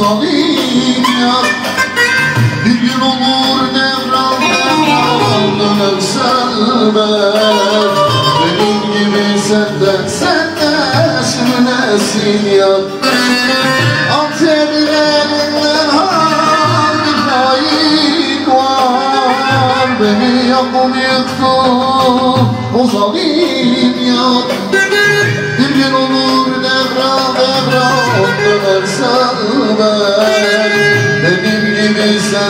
ya Bir gün olur devran devran döner selber Benim gibi senden senden sürünesin ya Antep'lerinden hangi hain var. Beni yapıp yıktı o zalim ya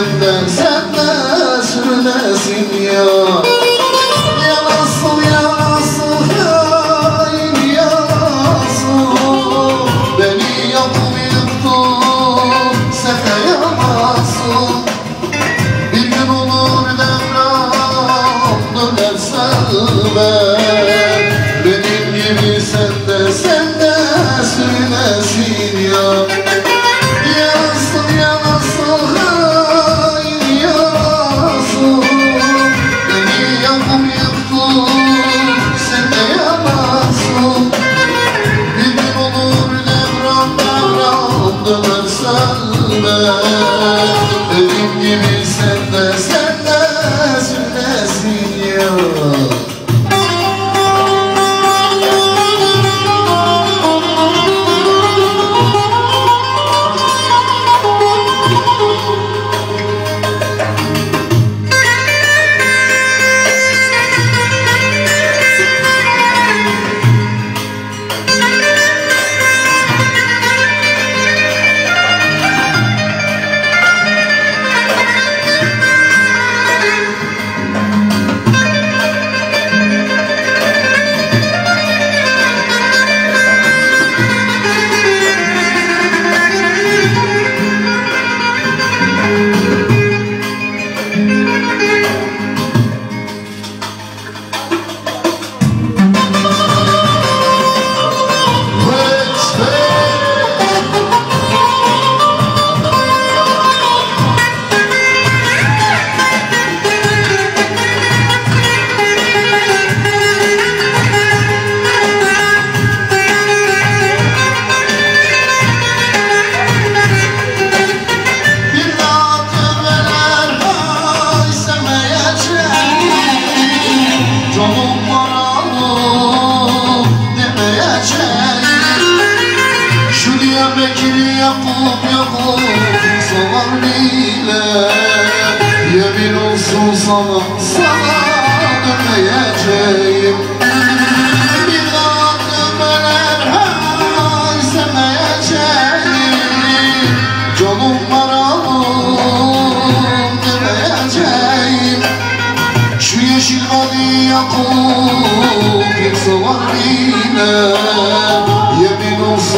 gibi senden senden sürünesin Ya yapıp yapıp salar bile. Yemin olsun sana, sana dönmeyeceğim. Bir daha tövbeler hay semeyeceğim Canım paranım demeyeceğim Şu yeşil vadi yakıp yıksalar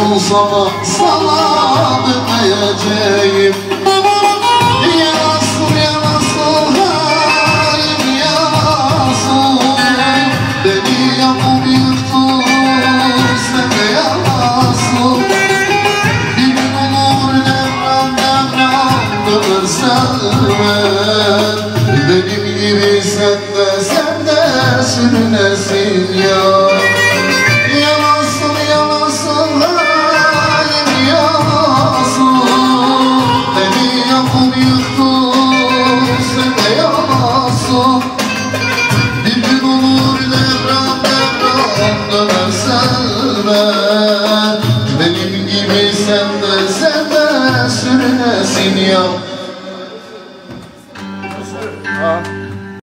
sana, sana dönmeyeceğim Ya nasıl, ya nasıl, ya nasıl Beni yapıp yıktın, sen de ya nasıl bir gün olur devran Benim gibi sen de sen de sürünesin Ya Benim gibi sen de sen de sürünesin ya